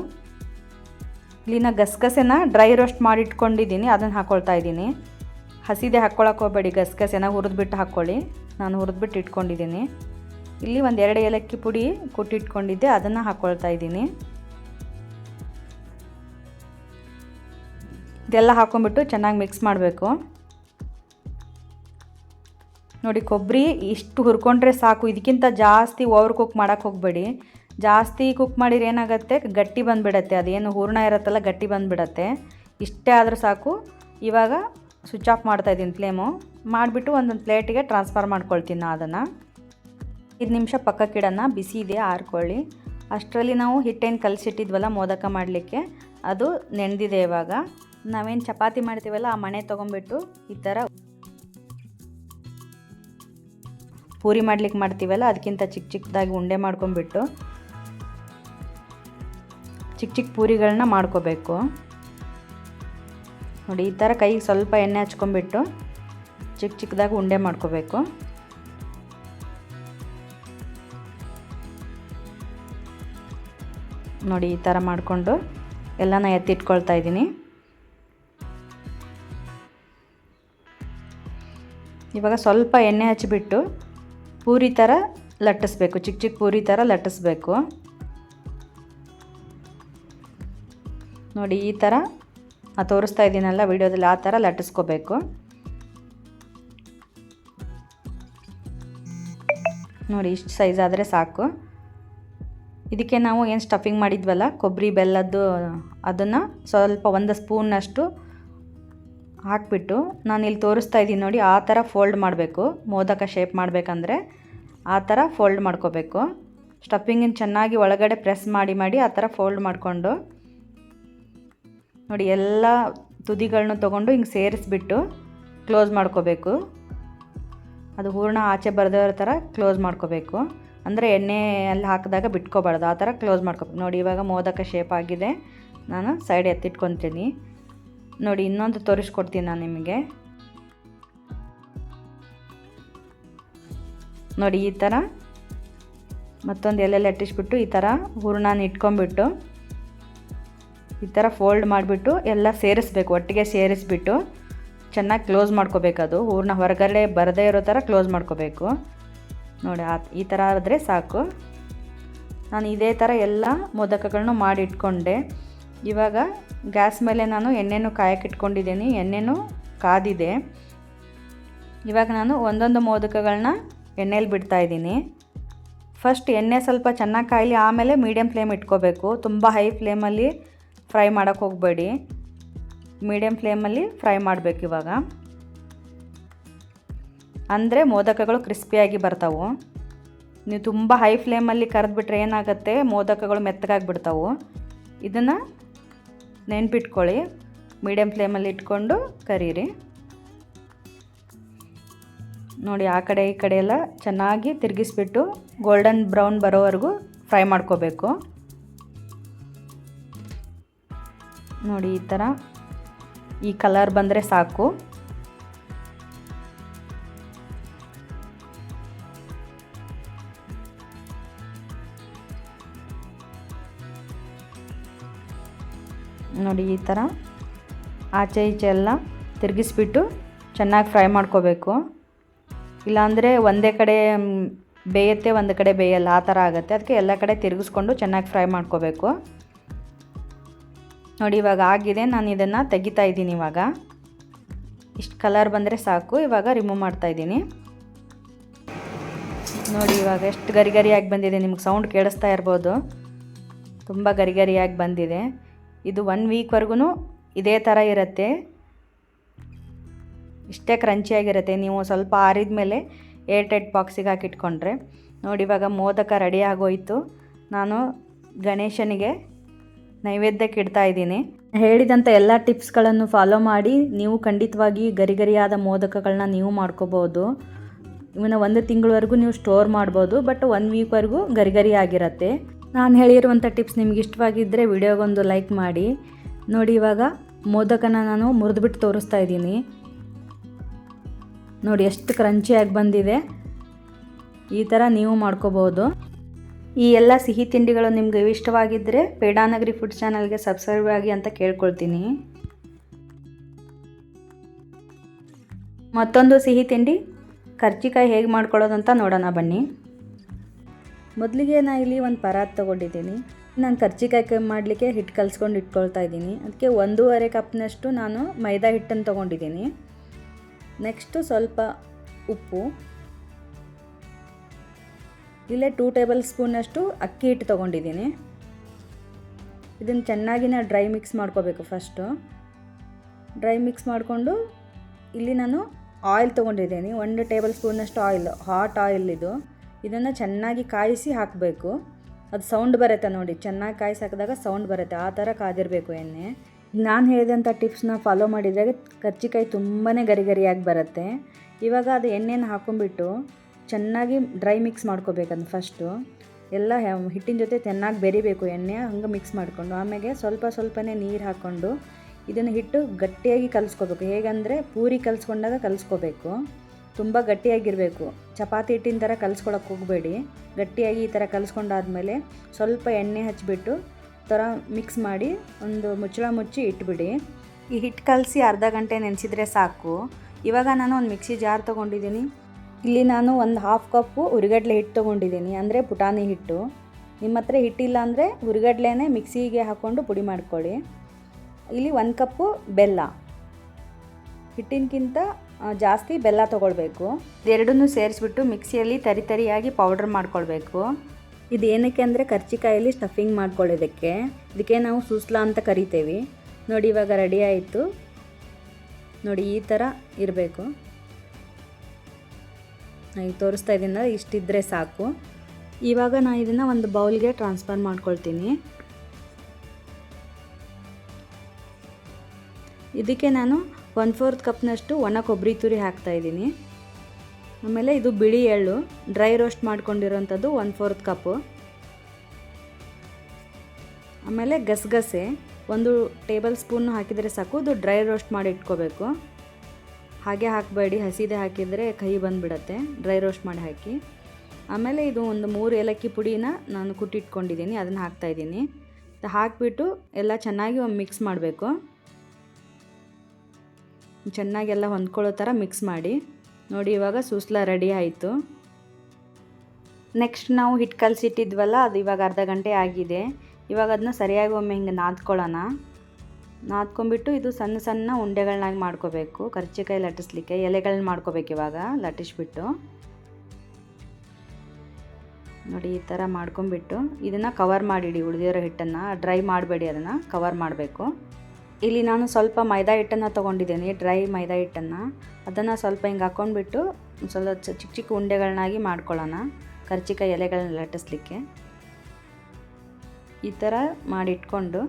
ಇಲ್ಲಿ ನಾ ಗಸಗಸೆನ ಡ್ರೈ ರೋಸ್ಟ್ ಮಾಡಿಟ್ಕೊಂಡಿದ್ದೀನಿ, ಅದನ್ನು ಹಾಕ್ಕೊಳ್ತಾ ಇದ್ದೀನಿ. ಹಸಿದೆ ಹಾಕ್ಕೊಳಕ್ಕೆ ಹೋಗಬೇಡಿ, ಗಸಗಸೆನ ಹುರಿದ್ಬಿಟ್ಟು ಹಾಕ್ಕೊಳ್ಳಿ ನಾನು ಹುರಿದ್ಬಿಟ್ಟು ಇಟ್ಕೊಂಡಿದ್ದೀನಿ. ಇಲ್ಲಿ ಒಂದು ಎರಡು ಏಲಕ್ಕಿ ಪುಡಿ ಕುಟ್ಟಿಟ್ಕೊಂಡಿದ್ದೆ, ಅದನ್ನು ಹಾಕ್ಕೊಳ್ತಾ ಇದ್ದೀನಿ. ಇದೆಲ್ಲ ಹಾಕೊಂಡ್ಬಿಟ್ಟು ಚೆನ್ನಾಗಿ ಮಿಕ್ಸ್ ಮಾಡಬೇಕು. ನೋಡಿ ಕೊಬ್ಬರಿ ಇಷ್ಟು ಹುರ್ಕೊಂಡ್ರೆ ಸಾಕು. ಇದಕ್ಕಿಂತ ಜಾಸ್ತಿ ಓವರ್ ಕುಕ್ ಮಾಡೋಕ್ಕೆ ಹೋಗಬೇಡಿ. ಜಾಸ್ತಿ ಕುಕ್ ಮಾಡಿದ್ರೆ ಏನಾಗುತ್ತೆ? ಗಟ್ಟಿ ಬಂದುಬಿಡತ್ತೆ. ಅದೇನು ಹೂರ್ಣ ಇರುತ್ತಲ್ಲ, ಗಟ್ಟಿ ಬಂದುಬಿಡತ್ತೆ. ಇಷ್ಟೇ ಆದರೂ ಸಾಕು. ಇವಾಗ ಸ್ವಿಚ್ ಆಫ್ ಮಾಡ್ತಾಯಿದ್ದೀನಿ ಫ್ಲೇಮು ಮಾಡಿಬಿಟ್ಟು ಒಂದೊಂದು ಪ್ಲೇಟಿಗೆ ಟ್ರಾನ್ಸ್ಫರ್ ಮಾಡ್ಕೊಳ್ತೀನಿ ನಾ ಅದನ್ನು. ಐದು ನಿಮಿಷ ಪಕ್ಕಕ್ಕಿಡೋಣ ಬಿಸಿ ಇದೆ, ಆರ್ಕೊಳ್ಳಿ. ಅಷ್ಟರಲ್ಲಿ ನಾವು ಹಿಟ್ಟೇನು ಕಲಸಿಟ್ಟಿದ್ವಲ್ಲ, ಮೋದಕ ಮಾಡಲಿಕ್ಕೆ. ಅದು ನೆನೆದಿದೆ ಇವಾಗ. ನಾವೇನು ಚಪಾತಿ ಮಾಡ್ತೀವಲ್ಲ, ಆ ಮಣೆ ತೊಗೊಂಬಿಟ್ಟು ಈ ಥರ ಪೂರಿ ಮಾಡ್ಲಿಕ್ಕೆ ಮಾಡ್ತೀವಲ್ಲ, ಅದಕ್ಕಿಂತ ಚಿಕ್ಕ ಚಿಕ್ಕದಾಗಿ ಉಂಡೆ ಮಾಡ್ಕೊಂಬಿಟ್ಟು ಚಿಕ್ಕ ಚಿಕ್ಕ ಪೂರಿಗಳನ್ನ ಮಾಡ್ಕೋಬೇಕು. ನೋಡಿ, ಈ ಥರ ಕೈಗೆ ಸ್ವಲ್ಪ ಎಣ್ಣೆ ಹಚ್ಕೊಂಡ್ಬಿಟ್ಟು ಚಿಕ್ಕ ಚಿಕ್ಕದಾಗಿ ಉಂಡೆ ಮಾಡ್ಕೋಬೇಕು. ನೋಡಿ, ಈ ಥರ ಮಾಡಿಕೊಂಡು ಎಲ್ಲನ ಎತ್ತಿಟ್ಕೊಳ್ತಾ ಇದ್ದೀನಿ. ಇವಾಗ ಸ್ವಲ್ಪ ಎಣ್ಣೆ ಹಚ್ಚಿಬಿಟ್ಟು ಪೂರಿ ಥರ ಲಟ್ಟಿಸ್ಬೇಕು, ಚಿಕ್ಕ ಚಿಕ್ಕ ಪೂರಿ ಥರ ಲಟ್ಟಿಸ್ಬೇಕು. ನೋಡಿ ಈ ಥರ ತೋರಿಸ್ತಾ ಇದ್ದೀನಲ್ಲ ವಿಡಿಯೋದಲ್ಲಿ ಆ ಥರ ಲಟ್ಟಿಸ್ಕೋಬೇಕು. ನೋಡಿ ಇಷ್ಟು ಸೈಜ್ ಆದರೆ ಸಾಕು. ಇದಕ್ಕೆ ನಾವು ಏನು ಸ್ಟಫಿಂಗ್ ಮಾಡಿದ್ವಲ್ಲ, ಕೊಬ್ಬರಿ ಬೆಲ್ಲದ್ದು ಅದನ್ನು ಸ್ವಲ್ಪ ಒಂದು ಸ್ಪೂನಷ್ಟು ಹಾಕ್ಬಿಟ್ಟು ನಾನು ಇಲ್ಲಿ ತೋರಿಸ್ತಾ ಇದ್ದೀನಿ ನೋಡಿ ಆ ಥರ ಫೋಲ್ಡ್ ಮಾಡಬೇಕು. ಮೋದಕ ಶೇಪ್ ಮಾಡಬೇಕಂದ್ರೆ ಆ ಥರ ಫೋಲ್ಡ್ ಮಾಡ್ಕೋಬೇಕು. ಸ್ಟಫಿಂಗನ್ನು ಚೆನ್ನಾಗಿ ಒಳಗಡೆ ಪ್ರೆಸ್ ಮಾಡಿ ಮಾಡಿ ಆ ಥರ ಫೋಲ್ಡ್ ಮಾಡಿಕೊಂಡು ನೋಡಿ, ಎಲ್ಲ ತುದಿಗಳನ್ನ ತೊಗೊಂಡು ಹಿಂಗೆ ಸೇರಿಸ್ಬಿಟ್ಟು ಕ್ಲೋಸ್ ಮಾಡ್ಕೋಬೇಕು. ಅದು ಹೂರ್ಣ ಆಚೆ ಬರದೇ ಇರೋ ಥರ ಕ್ಲೋಸ್ ಮಾಡ್ಕೋಬೇಕು. ಅಂದರೆ ಎಣ್ಣೆಯಲ್ಲಿ ಹಾಕಿದಾಗ ಬಿಟ್ಕೋಬಾರ್ದು, ಆ ಥರ ಕ್ಲೋಸ್ ಮಾಡ್ಕೋಬೇಕು. ನೋಡಿ, ಇವಾಗ ಮೋದಕ ಶೇಪ್ ಆಗಿದೆ. ನಾನು ಸೈಡ್ ಎತ್ತಿಟ್ಕೊತೀನಿ. ನೋಡಿ, ಇನ್ನೊಂದು ತೋರಿಸ್ಕೊಡ್ತೀನಿ ನಾನು ನಿಮಗೆ. ನೋಡಿ, ಈ ಥರ ಮತ್ತೊಂದು ಎಲೆ ಲಟ್ಟಿಸ್ಬಿಟ್ಟು ಈ ಥರ ಹೂರ್ಣನ ಇಟ್ಕೊಂಡ್ಬಿಟ್ಟು ಈ ಥರ ಫೋಲ್ಡ್ ಮಾಡಿಬಿಟ್ಟು ಎಲ್ಲ ಸೇರಿಸ್ಬೇಕು, ಒಟ್ಟಿಗೆ ಸೇರಿಸ್ಬಿಟ್ಟು ಚೆನ್ನಾಗಿ ಕ್ಲೋಸ್ ಮಾಡ್ಕೋಬೇಕು ಅದು ಹೂರನ್ನ ಹೊರಗಡೆ ಬರದೇ ಇರೋ ಥರ ಕ್ಲೋಸ್ ಮಾಡ್ಕೋಬೇಕು. ನೋಡಿ, ಆ ಈ ಥರ ಆದರೆ ಸಾಕು. ನಾನು ಇದೇ ಥರ ಎಲ್ಲ ಮೋದಕಗಳನ್ನೂ ಮಾಡಿ ಇಟ್ಕೊಂಡೆ ಇವಾಗ ಗ್ಯಾಸ್ ಮೇಲೆ ನಾನು ಎಣ್ಣೆನೂ ಕಾಯಕ್ಕೆ ಇಟ್ಕೊಂಡಿದ್ದೀನಿ ಎಣ್ಣೆನೂ ಕಾದಿದೆ. ಇವಾಗ ನಾನು ಒಂದೊಂದು ಮೋದಕಗಳನ್ನ ಎಣ್ಣೆಯಲ್ಲಿ ಬಿಡ್ತಾ ಇದ್ದೀನಿ. ಫಸ್ಟ್ ಎಣ್ಣೆ ಸ್ವಲ್ಪ ಚೆನ್ನಾಗಿ ಕಾಯಲಿ, ಆಮೇಲೆ ಮೀಡಿಯಮ್ ಫ್ಲೇಮ್ ಇಟ್ಕೋಬೇಕು. ತುಂಬ ಹೈ ಫ್ಲೇಮಲ್ಲಿ ಫ್ರೈ ಮಾಡೋಕ್ಕೆ ಹೋಗಬೇಡಿ. ಮೀಡಿಯಮ್ ಫ್ಲೇಮಲ್ಲಿ ಫ್ರೈ ಮಾಡಬೇಕು ಇವಾಗ. ಅಂದರೆ ಮೋದಕಗಳು ಕ್ರಿಸ್ಪಿಯಾಗಿ ಬರ್ತಾವೆ. ನೀವು ತುಂಬ ಹೈ ಫ್ಲೇಮಲ್ಲಿ ಕರೆದ್ಬಿಟ್ರೆ ಏನಾಗುತ್ತೆ? ಮೋದಕಗಳು ಮೆತ್ತಗಾಗಿಬಿಡ್ತಾವೆ. ಇದನ್ನು ನೆನ್ಪಿಟ್ಕೊಳ್ಳಿ. ಮೀಡಿಯಮ್ ಫ್ಲೇಮಲ್ಲಿ ಇಟ್ಕೊಂಡು ಕರೀರಿ. ನೋಡಿ, ಆ ಕಡೆ ಈ ಕಡೆ ಎಲ್ಲ ಚೆನ್ನಾಗಿ ತಿರುಗಿಸ್ಬಿಟ್ಟು ಗೋಲ್ಡನ್ ಬ್ರೌನ್ ಬರೋವರೆಗೂ ಫ್ರೈ ಮಾಡ್ಕೋಬೇಕು. ನೋಡಿ ಈ ಥರ. ಈ ಕಲರ್ ಬಂದರೆ ಸಾಕು. ನೋಡಿ ಈ ಥರ. ಆಚೆ ಈಚೆ ಎಲ್ಲ ತಿರುಗಿಸ್ಬಿಟ್ಟು ಚೆನ್ನಾಗಿ ಫ್ರೈ ಮಾಡ್ಕೋಬೇಕು. ಇಲ್ಲಾಂದರೆ ಒಂದೇ ಕಡೆ ಬೇಯುತ್ತೆ, ಒಂದು ಕಡೆ ಬೇಯಲ್ಲ, ಆ ಥರ ಆಗುತ್ತೆ. ಅದಕ್ಕೆ ಎಲ್ಲ ಕಡೆ ತಿರುಗಿಸ್ಕೊಂಡು ಚೆನ್ನಾಗಿ ಫ್ರೈ ಮಾಡ್ಕೋಬೇಕು. ನೋಡಿ, ಇವಾಗ ಆಗಿದೆ. ನಾನು ಇದನ್ನು ತೆಗಿತಾ ಇದ್ದೀನಿ ಇವಾಗ. ಇಷ್ಟು ಕಲರ್ ಬಂದರೆ ಸಾಕು. ಇವಾಗ ರಿಮೂವ್ ಮಾಡ್ತಾ ಇದ್ದೀನಿ. ನೋಡಿ, ಇವಾಗ ಎಷ್ಟು ಗರಿಗರಿಯಾಗಿ ಬಂದಿದೆ. ನಿಮ್ಗೆ ಸೌಂಡ್ ಕೇಳಿಸ್ತಾ ಇರ್ಬೋದು. ತುಂಬ ಗರಿಗರಿಯಾಗಿ ಬಂದಿದೆ. ಇದು ಒನ್ ವೀಕ್ವರೆಗೂ ಇದೇ ಥರ ಇರುತ್ತೆ. ಇಷ್ಟೇ ಕ್ರಂಚಿಯಾಗಿರುತ್ತೆ ನೀವು ಸ್ವಲ್ಪ ಆರಿದ ಮೇಲೆ ಏರ್ ಟೈಟ್ ಬಾಕ್ಸಿಗೆ ಹಾಕಿಟ್ಕೊಂಡ್ರೆ. ನೋಡಿ, ಇವಾಗ ಮೋದಕ ರೆಡಿ ಆಗೋಯಿತು. ನಾನು ಗಣೇಶನಿಗೆ ನೈವೇದ್ಯಕ್ಕೆ ಇಡ್ತಾ ಇದ್ದೀನಿ. ಹೇಳಿದಂಥ ಎಲ್ಲ ಟಿಪ್ಸ್ಗಳನ್ನು ಫಾಲೋ ಮಾಡಿ, ನೀವು ಖಂಡಿತವಾಗಿ ಗರಿಗರಿಯಾದ ಮೋದಕಗಳನ್ನ ನೀವು ಮಾಡ್ಕೋಬೋದು. ಇವನ್ನ ಒಂದು ತಿಂಗಳವರೆಗೂ ನೀವು ಸ್ಟೋರ್ ಮಾಡ್ಬೋದು ಬಟ್ ಒನ್ ವೀಕ್ವರೆಗೂ ಗರಿ ಗರಿ ಆಗಿರತ್ತೆ. ನಾನು ಹೇಳಿರುವಂಥ ಟಿಪ್ಸ್ ನಿಮ್ಗೆ ಇಷ್ಟವಾಗಿದ್ದರೆ ವಿಡಿಯೋಗೊಂದು ಲೈಕ್ ಮಾಡಿ. ನೋಡಿ ಇವಾಗ ಮೋದಕನ ನಾನು ಮುರಿದ್ಬಿಟ್ಟು ತೋರಿಸ್ತಾ ಇದ್ದೀನಿ. ನೋಡಿ ಎಷ್ಟು ಕ್ರಂಚಿಯಾಗಿ ಬಂದಿದೆ. ಈ ಥರ ನೀವು ಮಾಡ್ಕೋಬೋದು. ಈ ಎಲ್ಲ ಸಿಹಿ ತಿಂಡಿಗಳು ನಿಮಗೆ ಇಷ್ಟವಾಗಿದ್ದರೆ ಪೇಡಾನಗರಿ ಫುಡ್ ಚಾನಲ್ಗೆ ಸಬ್ಸ್ಕ್ರೈಬ್ ಆಗಿ ಅಂತ ಕೇಳ್ಕೊಳ್ತೀನಿ. ಮತ್ತೊಂದು ಸಿಹಿ ತಿಂಡಿ ಕರ್ಜಿಕಾಯಿ ಹೇಗೆ ಮಾಡ್ಕೊಳ್ಳೋದು ಅಂತ ನೋಡೋಣ ಬನ್ನಿ. ಮೊದಲಿಗೆ ನಾನು ಇಲ್ಲಿ ಒಂದು ಪರಾತ್ ತೊಗೊಂಡಿದ್ದೀನಿ. ನಾನು ಕರ್ಜಿಕಾಯಿ ಮಾಡಲಿಕ್ಕೆ ಹಿಟ್ಟು ಕಲಿಸ್ಕೊಂಡು ಇಟ್ಕೊಳ್ತಾ ಇದ್ದೀನಿ. ಅದಕ್ಕೆ ಒಂದೂವರೆ ಕಪ್ನಷ್ಟು ನಾನು ಮೈದಾ ಹಿಟ್ಟನ್ನು ತೊಗೊಂಡಿದ್ದೀನಿ. ನೆಕ್ಸ್ಟು ಸ್ವಲ್ಪ ಉಪ್ಪು. ಇಲ್ಲೇ ಟೂ ಟೇಬಲ್ ಸ್ಪೂನಷ್ಟು ಅಕ್ಕಿ ಹಿಟ್ಟು ತೊಗೊಂಡಿದ್ದೀನಿ. ಇದನ್ನು ಚೆನ್ನಾಗಿ ನಾನು ಡ್ರೈ ಮಿಕ್ಸ್ ಮಾಡ್ಕೋಬೇಕು ಫಸ್ಟು ಡ್ರೈ ಮಿಕ್ಸ್ ಮಾಡಿಕೊಂಡು ಇಲ್ಲಿ ನಾನು ಆಯಿಲ್ ತೊಗೊಂಡಿದ್ದೀನಿ. ಒಂದು ಟೇಬಲ್ ಸ್ಪೂನಷ್ಟು ಆಯಿಲ್ ಹಾಟ್ ಆಯಿಲ್ ಇದು. ಇದನ್ನು ಚೆನ್ನಾಗಿ ಕಾಯಿಸಿ ಹಾಕಬೇಕು. ಅದು ಸೌಂಡ್ ಬರುತ್ತೆ ನೋಡಿ. ಚೆನ್ನಾಗಿ ಕಾಯಿಸಿ ಹಾಕಿದಾಗ ಸೌಂಡ್ ಬರುತ್ತೆ. ಆ ಥರ ಕಾದಿರಬೇಕು ಎಣ್ಣೆ. ನಾನು ಹೇಳಿದಂಥ ಟಿಪ್ಸ್ನ ಫಾಲೋ ಮಾಡಿದರೆ ಕರ್ಜಿಕಾಯಿ ತುಂಬಾ ಗರಿಗರಿಯಾಗಿ ಬರುತ್ತೆ. ಇವಾಗ ಅದು ಎಣ್ಣೆನ ಹಾಕೊಂಡ್ಬಿಟ್ಟು ಚೆನ್ನಾಗಿ ಡ್ರೈ ಮಿಕ್ಸ್ ಮಾಡ್ಕೋಬೇಕಂದು ಫಸ್ಟು ಎಲ್ಲ ಹಿಟ್ಟಿನ ಜೊತೆ ಚೆನ್ನಾಗಿ ಬೆರಿಬೇಕು ಎಣ್ಣೆ, ಹಂಗೆ ಮಿಕ್ಸ್ ಮಾಡಿಕೊಂಡು ಆಮೇಲೆ ಸ್ವಲ್ಪ ಸ್ವಲ್ಪನೇ ನೀರು ಹಾಕ್ಕೊಂಡು ಇದನ್ನು ಹಿಟ್ಟು ಗಟ್ಟಿಯಾಗಿ ಕಲಿಸ್ಕೋಬೇಕು. ಹೇಗಂದರೆ ಪೂರಿ ಕಲಿಸ್ಕೊಂಡಾಗ ಕಲಿಸ್ಕೋಬೇಕು. ತುಂಬ ಗಟ್ಟಿಯಾಗಿರಬೇಕು. ಚಪಾತಿ ಹಿಟ್ಟಿನ ಥರ ಕಲಿಸ್ಕೊಳಕ್ಕೆ ಹೋಗಬೇಡಿ. ಗಟ್ಟಿಯಾಗಿ ಈ ಥರ ಕಲಿಸ್ಕೊಂಡಾದ್ಮೇಲೆ ಸ್ವಲ್ಪ ಎಣ್ಣೆ ಹಚ್ಚಿಬಿಟ್ಟು ಥರ ಮಿಕ್ಸ್ ಮಾಡಿ ಒಂದು ಮುಚ್ಚಳ ಮುಚ್ಚಿ ಇಟ್ಬಿಡಿ. ಈ ಹಿಟ್ಟು ಕಲಸಿ ಅರ್ಧ ಗಂಟೆ ನೆನೆಸಿದ್ರೆ ಸಾಕು. ಇವಾಗ ನಾನು ಒಂದು ಮಿಕ್ಸಿ ಜಾರ್ ತೊಗೊಂಡಿದ್ದೀನಿ. ಇಲ್ಲಿ ನಾನು ಒಂದು ಹಾಫ್ ಕಪ್ಪು ಹುರಿಗಡ್ಲೆ ಹಿಟ್ಟು ತೊಗೊಂಡಿದ್ದೀನಿ. ಅಂದರೆ ಪುಟಾಣಿ ಹಿಟ್ಟು. ನಿಮ್ಮ ಹತ್ರ ಹಿಟ್ಟಿಲ್ಲ ಅಂದರೆ ಹುರಿಗಡ್ಲೆನೇ ಮಿಕ್ಸಿಗೆ ಹಾಕ್ಕೊಂಡು ಪುಡಿ ಮಾಡ್ಕೊಳ್ಳಿ. ಇಲ್ಲಿ ಒಂದು ಕಪ್ಪು ಬೆಲ್ಲ. ಹಿಟ್ಟಿನಕ್ಕಿಂತ ಜಾಸ್ತಿ ಬೆಲ್ಲ ತೊಗೊಳ್ಬೇಕು. ಎರಡನ್ನೂ ಸೇರಿಸ್ಬಿಟ್ಟು ಮಿಕ್ಸಿಯಲ್ಲಿ ತರಿ ತರಿಯಾಗಿ ಪೌಡ್ರ್ ಮಾಡ್ಕೊಳ್ಬೇಕು. ಇದು ಏನಕ್ಕೆ ಅಂದರೆ ಕರ್ಚಿಕಾಯಲ್ಲಿ ಸ್ಟಫಿಂಗ್ ಮಾಡ್ಕೊಳ್ಳೋದಕ್ಕೆ. ಇದಕ್ಕೆ ನಾವು ಸೂಸ್ಲಾ ಅಂತ ಕರಿತೇವೆ. ನೋಡಿ ಇವಾಗ ರೆಡಿ ಆಯಿತು. ನೋಡಿ ಈ ಥರ ಇರಬೇಕು. ಈಗ ತೋರಿಸ್ತಾ ಇದ್ದೀನಿ ಇಷ್ಟಿದ್ರೆ ಸಾಕು. ಇವಾಗ ನಾನು ಇದನ್ನು ಒಂದು ಬೌಲ್ಗೆ ಟ್ರಾನ್ಸ್ಫರ್ ಮಾಡ್ಕೊಳ್ತೀನಿ. ಇದಕ್ಕೆ ನಾನು ಒನ್ ಫೋರ್ತ್ ಕಪ್ನಷ್ಟು ಒಣ ಕೊಬ್ಬರಿ ತುರಿ ಹಾಕ್ತಾಯಿದ್ದೀನಿ ಆಮೇಲೆ ಇದು ಬಿಳಿ ಎಳ್ಳು ಡ್ರೈ ರೋಸ್ಟ್ ಮಾಡ್ಕೊಂಡಿರೋಂಥದ್ದು ಒನ್ ಫೋರ್ತ್ ಕಪ್ಪು. ಆಮೇಲೆ ಗಸಗಸೆ, ಒಂದು ಟೇಬಲ್ ಸ್ಪೂನ್ ಹಾಕಿದರೆ ಸಾಕು, ಇದು ಡ್ರೈ ರೋಸ್ಟ್ ಮಾಡಿ ಇಟ್ಕೋಬೇಕು. ಹಾಗೆ ಹಾಕಬೇಡಿ, ಹಸಿದೆ ಹಾಕಿದರೆ ಕಹಿ ಬಂದುಬಿಡತ್ತೆ. ಡ್ರೈ ರೋಸ್ಟ್ ಮಾಡಿ ಹಾಕಿ. ಆಮೇಲೆ ಇದು ಒಂದು ಮೂರು ಏಲಕ್ಕಿ ಪುಡಿನ ನಾನು ಕುಟ್ಟಿಟ್ಕೊಂಡಿದ್ದೀನಿ, ಅದನ್ನು ಹಾಕ್ತಾಯಿದ್ದೀನಿ ಹಾಕಿಬಿಟ್ಟು ಎಲ್ಲ ಚೆನ್ನಾಗಿ ಒಂದು ಮಿಕ್ಸ್ ಮಾಡಬೇಕು. ಚೆನ್ನಾಗೆಲ್ಲ ಹೊಂದ್ಕೊಳ್ಳೋ ಥರ ಮಿಕ್ಸ್ ಮಾಡಿ. ನೋಡಿ, ಇವಾಗ ಸೂಸ್ಲ ರೆಡಿ ಆಯಿತು. ನೆಕ್ಸ್ಟ್ ನಾವು ಹಿಟ್ಟು ಕಲಸಿಟ್ಟಿದ್ವಲ್ಲ, ಅದು ಇವಾಗ ಅರ್ಧ ಗಂಟೆ ಆಗಿದೆ. ಇವಾಗ ಅದನ್ನ ಸರಿಯಾಗಿ ಒಮ್ಮೆ ಹಿಂಗೆ ನಾದ್ಕೊಳ್ಳೋಣ. ನಾದ್ಕೊಂಬಿಟ್ಟು ಇದು ಸಣ್ಣ ಸಣ್ಣ ಉಂಡೆಗಳನ್ನಾಗಿ ಮಾಡ್ಕೋಬೇಕು. ಕರ್ಚಿಕಾಯಿ ಲಟ್ಟಿಸ್ಲಿಕ್ಕೆ ಎಲೆಗಳನ್ನ ಮಾಡ್ಕೋಬೇಕು ಇವಾಗ, ಲಟ್ಟಿಸ್ಬಿಟ್ಟು. ನೋಡಿ, ಈ ಥರ ಮಾಡ್ಕೊಂಬಿಟ್ಟು ಇದನ್ನು ಕವರ್ ಮಾಡಿಡಿ ಉಳಿದಿರೋ ಹಿಟ್ಟನ್ನು. ಡ್ರೈ ಮಾಡಬೇಡಿ ಅದನ್ನು ಕವರ್ ಮಾಡಬೇಕು. ಇಲ್ಲಿ ನಾನು ಸ್ವಲ್ಪ ಮೈದಾ ಹಿಟ್ಟನ್ನು ತೊಗೊಂಡಿದ್ದೀನಿ ಡ್ರೈ ಮೈದಾ ಹಿಟ್ಟನ್ನು. ಅದನ್ನು ಸ್ವಲ್ಪ ಹಿಂಗೆ ಹಾಕ್ಕೊಂಡ್ಬಿಟ್ಟು ಸ್ವಲ್ಪ ಚಿಕ್ಕ ಚಿಕ್ಕ ಉಂಡೆಗಳನ್ನಾಗಿ ಮಾಡ್ಕೊಳ್ಳೋಣ, ಕರ್ಚಿಕಾಯಿ ಎಲೆಗಳನ್ನ ಲಟ್ಟಿಸ್ಲಿಕ್ಕೆ. ಈ ಥರ ಮಾಡಿಟ್ಕೊಂಡು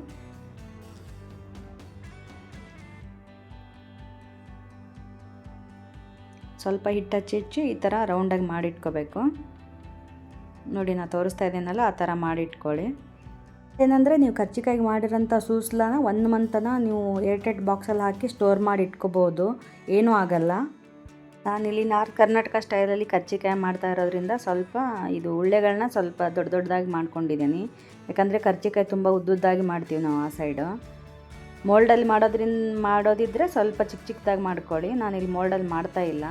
ಸ್ವಲ್ಪ ಹಿಟ್ಟು ಹಚ್ಚಿ ಹಚ್ಚಿ ಈ ಥರ ರೌಂಡಾಗಿ ಮಾಡಿಟ್ಕೋಬೇಕು. ನೋಡಿ ನಾನು ತೋರಿಸ್ತಾ ಇದ್ದೀನಲ್ಲ, ಆ ಥರ ಮಾಡಿಟ್ಕೊಳ್ಳಿ. ಏನಂದರೆ, ನೀವು ಕರ್ಚಿಕಾಯಿಗೆ ಮಾಡಿರೋಂಥ ಸೂಸ್ಲನ ಒಂದು ಮಂತನ ನೀವು ಏರ್ಟೆಟ್ ಬಾಕ್ಸಲ್ಲಿ ಹಾಕಿ ಸ್ಟೋರ್ ಮಾಡಿ ಇಟ್ಕೋಬೋದು ಏನೂ ಆಗಲ್ಲ. ಇಲ್ಲಿ ನಾರ್ತ್ ಕರ್ನಾಟಕ ಸ್ಟೈಲಲ್ಲಿ ಕರ್ಚಿಕಾಯಿ ಮಾಡ್ತಾ ಇರೋದ್ರಿಂದ ಸ್ವಲ್ಪ ಇದು ಉಳ್ಳೆಗಳನ್ನ ಸ್ವಲ್ಪ ದೊಡ್ಡ ದೊಡ್ಡದಾಗಿ ಮಾಡ್ಕೊಂಡಿದ್ದೀನಿ. ಯಾಕಂದರೆ, ಕರ್ಚಿಕಾಯಿ ತುಂಬ ಉದ್ದುದ್ದಾಗಿ ಮಾಡ್ತೀವಿ ನಾವು ಆ ಸೈಡು. ಮೋಲ್ಡಲ್ಲಿ ಮಾಡೋದ್ರಿಂದ ಮಾಡೋದಿದ್ದರೆ ಸ್ವಲ್ಪ ಚಿಕ್ಕ ಚಿಕ್ಕದಾಗಿ ಮಾಡ್ಕೊಳ್ಳಿ. ನಾನು ಇಲ್ಲಿ ಮೋಲ್ಡಲ್ಲಿ ಮಾಡ್ತಾ ಇಲ್ಲ.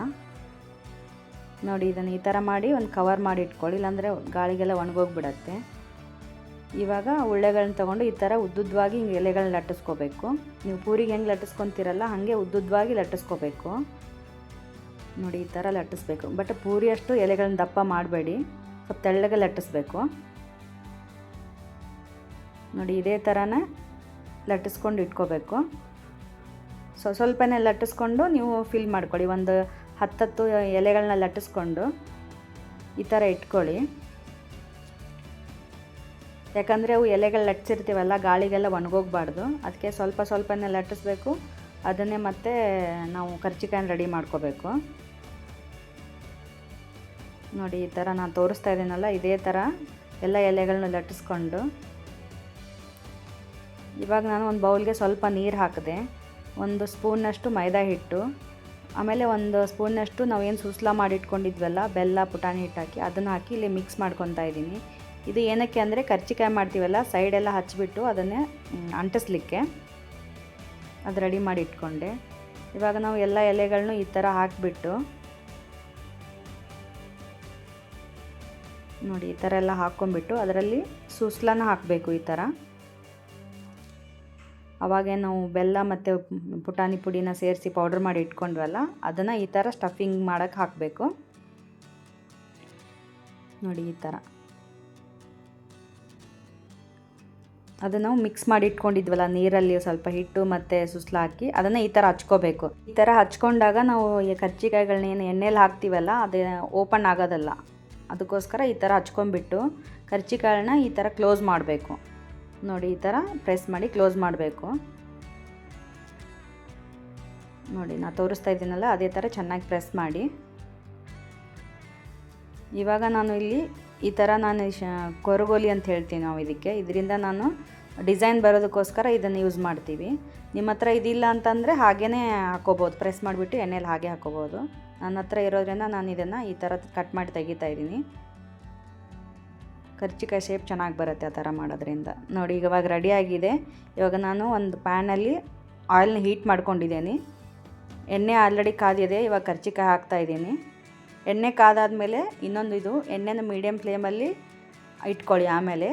ನೋಡಿ, ಇದನ್ನು ಈ ಥರ ಮಾಡಿ ಒಂದು ಕವರ್ ಮಾಡಿ ಇಟ್ಕೊಳ್ಳಿ, ಇಲ್ಲಾಂದರೆ ಗಾಳಿಗೆಲ್ಲ ಒಣಗೋಗ್ಬಿಡತ್ತೆ. ಇವಾಗ ಉಳ್ಳೆಗಳನ್ನ ತೊಗೊಂಡು ಈ ಥರ ಉದ್ದುದ್ವಾಗಿ ಹಿಂಗೆ ಎಲೆಗಳನ್ನ ಲಟ್ಟಿಸ್ಕೋಬೇಕು. ನೀವು ಪೂರಿಗೆ ಹೆಂಗೆ ಲಟ್ಟಿಸ್ಕೊತೀರಲ್ಲ, ಹಾಗೆ ಉದ್ದುದ್ವಾಗಿ ಲಟ್ಟಿಸ್ಕೋಬೇಕು. ನೋಡಿ, ಈ ಥರ ಲಟ್ಟಿಸ್ಬೇಕು. ಬಟ್ ಪೂರಿ ಅಷ್ಟು ಎಲೆಗಳನ್ನ ದಪ್ಪ ಮಾಡಬೇಡಿ, ಸ್ವಲ್ಪ ತೆಳ್ಳಗೆ ಲಟ್ಟಿಸ್ಬೇಕು. ನೋಡಿ, ಇದೇ ಥರನೇ ಲಟ್ಟಿಸ್ಕೊಂಡು ಇಟ್ಕೋಬೇಕು. ಸೊ, ಸ್ವಲ್ಪನೇ ಲಟ್ಟಿಸ್ಕೊಂಡು ನೀವು ಫಿಲ್ ಮಾಡ್ಕೊಳ್ಳಿ. ಒಂದು ಹತ್ತತ್ತು ಎಲೆಗಳನ್ನ ಲಟ್ಟಿಸ್ಕೊಂಡು ಈ ಥರ ಇಟ್ಕೊಳ್ಳಿ. ಯಾಕಂದರೆ ಅವು ಎಲೆಗಳು ಲಟ್ಟಿಸಿರ್ತೀವಲ್ಲ, ಗಾಳಿಗೆಲ್ಲ ಒಣಗೋಗ್ಬಾರ್ದು. ಅದಕ್ಕೆ ಸ್ವಲ್ಪ ಸ್ವಲ್ಪನೇ ಲಟ್ಟಿಸ್ಬೇಕು. ಅದನ್ನೇ ಮತ್ತೆ ನಾವು ಕರ್ಚಿಕಾಯಿನ ರೆಡಿ ಮಾಡ್ಕೋಬೇಕು. ನೋಡಿ, ಈ ಥರ ನಾನು ತೋರಿಸ್ತಾ ಇದ್ದೀನಲ್ಲ, ಇದೇ ಥರ ಎಲ್ಲ ಎಲೆಗಳನ್ನ ಲಟ್ಟಿಸ್ಕೊಂಡು. ಇವಾಗ ನಾನು ಒಂದು ಬೌಲ್ಗೆ ಸ್ವಲ್ಪ ನೀರು ಹಾಕಿದೆ, ಒಂದು ಸ್ಪೂನಷ್ಟು ಮೈದಾ ಹಿಟ್ಟು. ಆಮೇಲೆ ಒಂದು ಸ್ಪೂನಷ್ಟು ನಾವು ಏನು ಸುಸ್ಲಾ ಮಾಡಿಟ್ಕೊಂಡಿದ್ವಲ್ಲ, ಬೆಲ್ಲ, ಪುಟಾಣಿ ಹಿಟ್ಟಾಕಿ ಅದನ್ನು ಹಾಕಿ ಇಲ್ಲಿ ಮಿಕ್ಸ್ ಮಾಡ್ಕೊತಾ ಇದ್ದೀನಿ. ಇದು ಏನಕ್ಕೆ ಅಂದರೆ ಕರ್ಚಿಕಾಯಿ ಮಾಡ್ತೀವಲ್ಲ ಸೈಡೆಲ್ಲ ಹಚ್ಚಿಬಿಟ್ಟು ಅದನ್ನೇ ಅಂಟಿಸ್ಲಿಕ್ಕೆ. ಅದು ರೆಡಿ ಮಾಡಿ ಇಟ್ಕೊಂಡೆ ಇವಾಗ ನಾವು ಎಲ್ಲ ಎಲೆಗಳನ್ನೂ ಈ ಥರ ಹಾಕಿಬಿಟ್ಟು, ನೋಡಿ ಈ ಥರ ಎಲ್ಲ ಹಾಕ್ಕೊಂಬಿಟ್ಟು ಅದರಲ್ಲಿ ಸುಸ್ಲನ ಹಾಕಬೇಕು ಈ ಥರ ಅವಾಗೇ ನಾವು ಬೆಲ್ಲ ಮತ್ತು ಪುಟಾಣಿ ಪುಡಿನ ಸೇರಿಸಿ ಪೌಡ್ರ್ ಮಾಡಿ ಇಟ್ಕೊಂಡ್ವಲ್ಲ, ಅದನ್ನು ಈ ಥರ ಸ್ಟಫಿಂಗ್ ಮಾಡೋಕ್ಕೆ ಹಾಕಬೇಕು. ನೋಡಿ ಈ ಥರ ಅದನ್ನು ನಾವು ಮಿಕ್ಸ್ ಮಾಡಿ ಇಟ್ಕೊಂಡಿದ್ವಲ್ಲ, ನೀರಲ್ಲಿ ಸ್ವಲ್ಪ ಹಿಟ್ಟು ಮತ್ತು ಸುಸ್ಲು ಹಾಕಿ ಅದನ್ನು ಈ ಥರ ಹಚ್ಕೋಬೇಕು. ಈ ಥರ ಹಚ್ಕೊಂಡಾಗ ನಾವು ಈ ಕರ್ಜಿಕಾಯಿಗಳನ್ನ ಏನು ಎಣ್ಣೆಲಿ ಹಾಕ್ತೀವಲ್ಲ, ಅದು ಓಪನ್ ಆಗೋದಲ್ಲ. ಅದಕ್ಕೋಸ್ಕರ ಈ ಥರ ಹಚ್ಕೊಂಡ್ಬಿಟ್ಟು ಕರ್ಜಿಕಾಳನ್ನ ಈ ಥರ ಕ್ಲೋಸ್ ಮಾಡಬೇಕು. ನೋಡಿ ಈ ಥರ ಪ್ರೆಸ್ ಮಾಡಿ ಕ್ಲೋಸ್ ಮಾಡಬೇಕು. ನೋಡಿ ನಾನು ತೋರಿಸ್ತಾ ಇದ್ದೀನಲ್ಲ, ಅದೇ ಥರ ಚೆನ್ನಾಗಿ ಪ್ರೆಸ್ ಮಾಡಿ. ಇವಾಗ ನಾನು ಇಲ್ಲಿ ಈ ಥರ ನಾನು ಶ, ಕೊರಗೋಲಿ ಅಂತ ಹೇಳ್ತೀವಿ ನಾವು ಇದಕ್ಕೆ. ಇದರಿಂದ ನಾನು ಡಿಸೈನ್ ಬರೋದಕ್ಕೋಸ್ಕರ ಇದನ್ನು ಯೂಸ್ ಮಾಡ್ತೀವಿ. ನಿಮ್ಮ ಹತ್ರ ಇದಿಲ್ಲ ಅಂತಂದರೆ ಹಾಗೇ ಹಾಕೋಬೋದು. ಪ್ರೆಸ್ ಮಾಡಿಬಿಟ್ಟು ಎಣ್ಣೆಲಿ ಹಾಗೆ ಹಾಕೋಬೋದು. ನನ್ನ ಹತ್ರ ಇರೋದ್ರಿಂದ ನಾನು ಇದನ್ನು ಈ ಥರ ಕಟ್ ಮಾಡಿ ತೆಗಿತಾ ಇದ್ದೀನಿ. ಕರ್ಚಿಕಾಯಿ ಶೇಪ್ ಚೆನ್ನಾಗಿ ಬರುತ್ತೆ ಆ ಥರ ಮಾಡೋದ್ರಿಂದ. ನೋಡಿ ಈಗ ಇವಾಗ ಆಗಿದೆ. ಇವಾಗ ನಾನು ಒಂದು ಪ್ಯಾನಲ್ಲಿ ಆಯಿಲ್ನ ಹೀಟ್ ಮಾಡ್ಕೊಂಡಿದ್ದೀನಿ. ಎಣ್ಣೆ ಆಲ್ರೆಡಿ ಕಾದಿದೆ, ಇವಾಗ ಕರ್ಚಿಕಾಯಿ ಹಾಕ್ತಾ ಇದ್ದೀನಿ. ಎಣ್ಣೆ ಕಾದಾದಮೇಲೆ ಇನ್ನೊಂದು ಇದು, ಎಣ್ಣೆನ ಮೀಡಿಯಮ್ ಫ್ಲೇಮಲ್ಲಿ ಇಟ್ಕೊಳ್ಳಿ ಆಮೇಲೆ.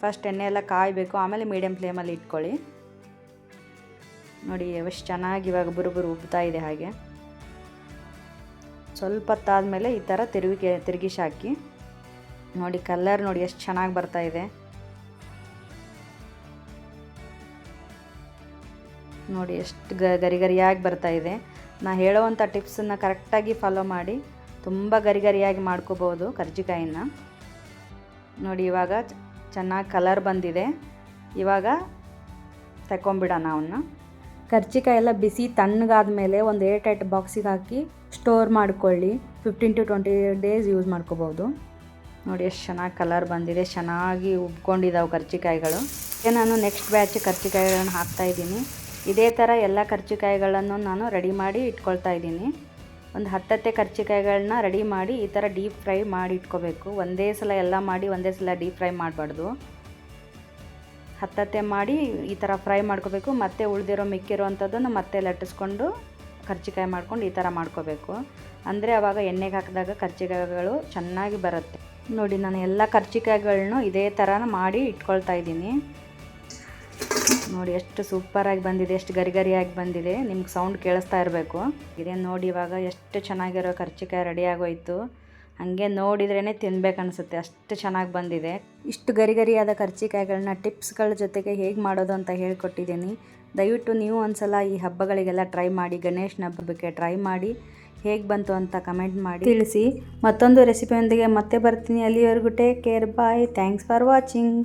ಫಸ್ಟ್ ಎಣ್ಣೆ ಎಲ್ಲ ಕಾಯಬೇಕು, ಆಮೇಲೆ ಮೀಡಿಯಮ್ ಫ್ಲೇಮಲ್ಲಿ ಇಟ್ಕೊಳ್ಳಿ. ನೋಡಿ ಎಷ್ಟು ಚೆನ್ನಾಗಿ ಇವಾಗ ಬುರುಬುರು ಉಬ್ತಾ ಇದೆ ಹಾಗೆ. ಸ್ವಲ್ಪ ಹೊತ್ತಾದಮೇಲೆ ಈ ಥರ ತಿರುಗಿ ತಿರುಗಿಸಿ ಹಾಕಿ. ನೋಡಿ ಕಲರ್ ನೋಡಿ ಎಷ್ಟು ಚೆನ್ನಾಗಿ ಬರ್ತಾ ಇದೆ. ನೋಡಿ, ಎಷ್ಟು ಗರಿಗರಿಯಾಗಿ ಗರಿ ಗರಿಯಾಗಿ ಬರ್ತಾ ಇದೆ. ನಾ ಹೇಳೋವಂಥ ಟಿಪ್ಸನ್ನು ಕರೆಕ್ಟಾಗಿ ಫಾಲೋ ಮಾಡಿ, ತುಂಬ ಗರಿ ಗರಿಯಾಗಿ ಮಾಡ್ಕೋಬೋದು ಕರ್ಜಿಕಾಯಿನ. ನೋಡಿ, ಇವಾಗ ಚೆನ್ನಾಗಿ ಕಲರ್ ಬಂದಿದೆ. ಇವಾಗ ತಗೊಂಬಿಡೋಣ ಅವನ್ನ ಕರ್ಜಿಕಾಯಿ ಎಲ್ಲ ಬಿಸಿ ತಣ್ಣಗಾದ ಮೇಲೆ ಒಂದು ಏರ್ ಟೈಟ್ ಬಾಕ್ಸಿಗೆ ಹಾಕಿ ಸ್ಟೋರ್ ಮಾಡ್ಕೊಳ್ಳಿ. Fifteen to twenty days use ಮಾಡ್ಕೋಬೋದು. ನೋಡಿ ಎಷ್ಟು ಚೆನ್ನಾಗಿ ಕಲರ್ ಬಂದಿದೆ. ಚೆನ್ನಾಗಿ ಉಬ್ಕೊಂಡಿದ್ದಾವೆ ಕರ್ಜಿಕಾಯಿಗಳು ನಾನು ನೆಕ್ಸ್ಟ್ ಬ್ಯಾಚ್ ಕರ್ಜಿಕಾಯಿಗಳನ್ನು ಹಾಕ್ತಾ ಇದ್ದೀನಿ. ಇದೇ ಥರ ಎಲ್ಲ ಕರ್ಜಿಕಾಯಿಗಳನ್ನು ನಾನು ರೆಡಿ ಮಾಡಿ ಇಟ್ಕೊಳ್ತಾ ಇದ್ದೀನಿ. ಒಂದು ಹತ್ತತ್ತೆ ಕರ್ಜಿಕಾಯಿಗಳನ್ನ ರೆಡಿ ಮಾಡಿ ಈ ಥರ ಡೀಪ್ ಫ್ರೈ ಮಾಡಿ ಇಟ್ಕೋಬೇಕು. ಒಂದೇ ಸಲ ಎಲ್ಲ ಮಾಡಿ ಒಂದೇ ಸಲ ಡೀಪ್ ಫ್ರೈ ಮಾಡಬಾರ್ದು. ಹತ್ತತ್ತೆ ಮಾಡಿ ಈ ಥರ ಫ್ರೈ ಮಾಡ್ಕೋಬೇಕು. ಮತ್ತೆ ಉಳಿದಿರೋ ಮಿಕ್ಕಿರೋ ಅಂಥದ್ದನ್ನು ಮತ್ತೆ ಲಟ್ಟಿಸ್ಕೊಂಡು ಕರ್ಜಿಕಾಯಿ ಮಾಡ್ಕೊಂಡು ಈ ಥರ ಮಾಡ್ಕೋಬೇಕು. ಅಂದರೆ ಆವಾಗ ಎಣ್ಣೆಗೆ ಹಾಕಿದಾಗ ಕರ್ಜಿಕಾಯಿಗಳು ಚೆನ್ನಾಗಿ ಬರುತ್ತೆ. ನೋಡಿ, ನಾನು ಎಲ್ಲ ಕರ್ಜಿಕಾಯಿಗಳನ್ನೂ ಇದೇ ಥರ ಮಾಡಿ ಇಟ್ಕೊಳ್ತಾ ಇದ್ದೀನಿ. ನೋಡಿ, ಎಷ್ಟು ಸೂಪರಾಗಿ ಬಂದಿದೆ, ಎಷ್ಟು ಗರಿ ಗರಿಯಾಗಿ ಬಂದಿದೆ. ನಿಮ್ಗೆ ಸೌಂಡ್ ಕೇಳಿಸ್ತಾ ಇರಬೇಕು. ಇದೇ ನೋಡಿ, ಇವಾಗ ಎಷ್ಟು ಚೆನ್ನಾಗಿರೋ ಕರ್ಚಿಕಾಯಿ ರೆಡಿ ಆಗೋಯ್ತು. ಹಾಗೆ ನೋಡಿದ್ರೇ ತಿನ್ಬೇಕು ಅನಿಸುತ್ತೆ ಅಷ್ಟು ಚೆನ್ನಾಗಿ ಬಂದಿದೆ. ಇಷ್ಟು ಗರಿ ಗರಿಯಾದ ಕರ್ಚಿಕಾಯಿಗಳನ್ನ ಟಿಪ್ಸ್ಗಳ ಜೊತೆಗೆ ಹೇಗೆ ಮಾಡೋದು ಅಂತ ಹೇಳ್ಕೊಟ್ಟಿದ್ದೀನಿ. ದಯವಿಟ್ಟು ನೀವು ಒಂದ್ಸಲ ಈ ಹಬ್ಬಗಳಿಗೆಲ್ಲ ಟ್ರೈ ಮಾಡಿ, ಗಣೇಶನ ಹಬ್ಬಕ್ಕೆ ಟ್ರೈ ಮಾಡಿ. ಹೇಗೆ ಬಂತು ಅಂತ ಕಮೆಂಟ್ ಮಾಡಿ. ತಿಳಿಸಿ. ಮತ್ತೊಂದು ರೆಸಿಪಿಯೊಂದಿಗೆ ಮತ್ತೆ ಬರ್ತೀನಿ. ಅಲ್ಲಿವರೆಗೂ take care bye thanks for watching